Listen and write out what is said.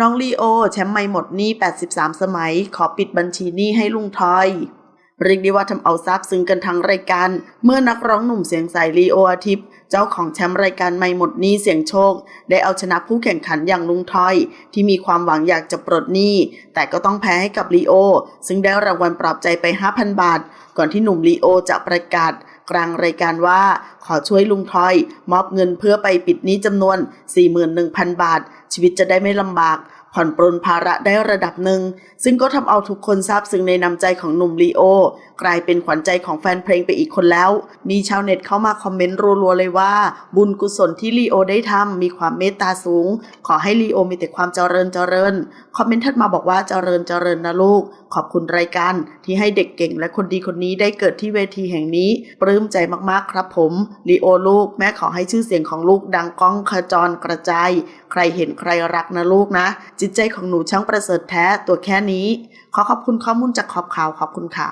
น้องลีโอ แชมป์ไม่หมดหนี้ 83 สมัย ขอปิดบัญชีหนี้ให้ลุงทอยเรียกได้ว่าทำเอาซาบซึ้งกันทั้งรายการ เมื่อนักร้องหนุ่มเสียงใสลีโออาทิตย์ เจ้าของแชมป์รายการไม่หมดหนี้เสียงโชค ได้เอาชนะผู้แข่งขันอย่างลุงทอย ที่มีความหวังอยากจะปลดหนี้ แต่ก็ต้องแพ้ให้กับลีโอ ซึ่งได้รางวัลปลอบใจไป 5,000 บาท ก่อนที่หนุ่มลีโอจะประกาศ กลางรายการว่า ขอช่วยลุงทอย มอบเงินเพื่อไปปิดนี้จำนวน 41,000 บาท ชีวิตจะได้ไม่ลำบาก ผ่อนปรนภาระได้ระดับหนึ่ง ซึ่งก็ทำเอาทุกคนซาบซึ้งในน้ำใจของหนุ่มลีโอ กลายเป็นขวัญใจของแฟนเพลงไปอีกคนแล้ว มีชาวเน็ตเข้ามาคอมเมนต์รัวๆเลยว่า บุญกุศลที่ลีโอได้ทำมีความเมตตาสูง ขอให้ลีโอมีแต่ความเจริญเจริญ คอมเมนต์ถัดมาบอกว่าเจริญเจริญนะลูก ขอบคุณรายการที่ให้เด็กเก่งและคนดีคนนี้ได้เกิดที่เวทีแห่งนี้ปลื้มใจมากๆครับผมลีโอลูกแม่ขอให้ชื่อเสียงของลูกดังก้องขจรกระจายใครเห็นใครรักนะลูกนะจิตใจของหนูช่างประเสริฐแท้ตัวแค่นี้ ขอขอบคุณข้อมูลจากขอบข่าวขอบคุณค่ะ